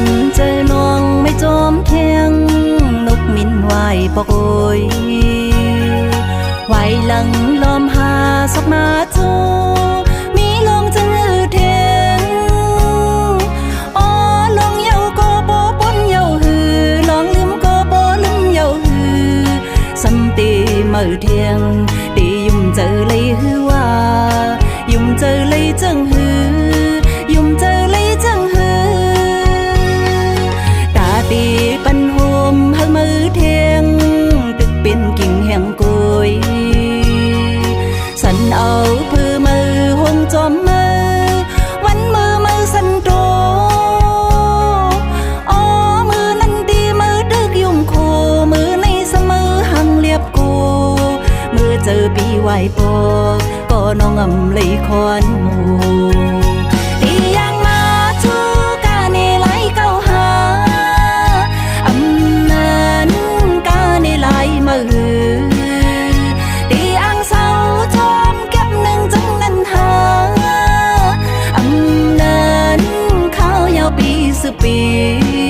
นเจอน้องไม่จอมเทียงนกมินไหวปอกโอยไหวหลังลอมหาสักมาจูมีลงจังอือเทียงอ๋อลองเยาก็บ่ปนเยาหือลองลืมก็บ่ลืมเยาหือสันติมือเทียง ห่งกุยสันเอาพือมือหงจอมมือ วันมือมือสันโตออมือนั้นดีมือดึกยุ่มโคมือในสมือหังเรียบกู มือเจอปีไหวปอก็น้องอำเลยควันหมูา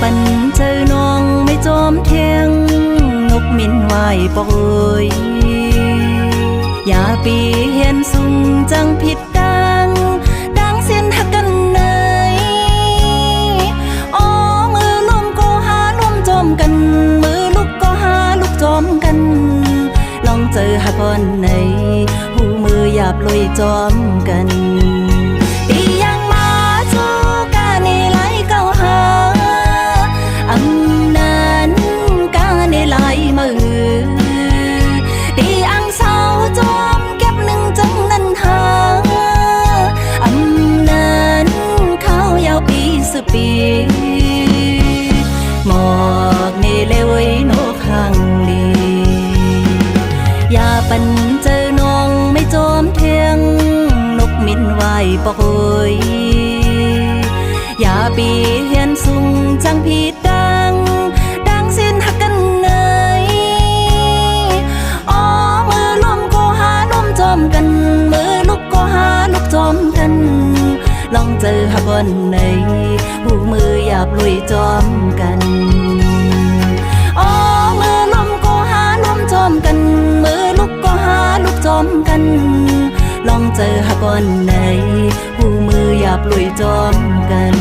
ปันเจอน้องไม่จอมเทียงนกมินไหวปอยอย่าปีเห็นสุงจังผิดดัง ดังเสียนหักกันเนอ๋อมือลมก็หาลมจอมกัน มือลุกก็หาลุกจอมกัน ลองเจอหักก่อนไหนหูมือหยาบลอยจอมกัน ปอกอยอย่าปีเห็นสุงจังผิดดัง ดังสิ้นหักกันเนยอ๋อมือล้มก็หาลมจอมกัน มือลุกก็หาลุกจอมกัน ลองเจอหักวันไหนหูมือหยาบลุยจอมกันอ๋อมือล้มก็หาลมจอมกัน มือลุกก็หาลุกจอมกัน ลองเจอหาก่อนไหนหูมือหยาบลุยจอมกัน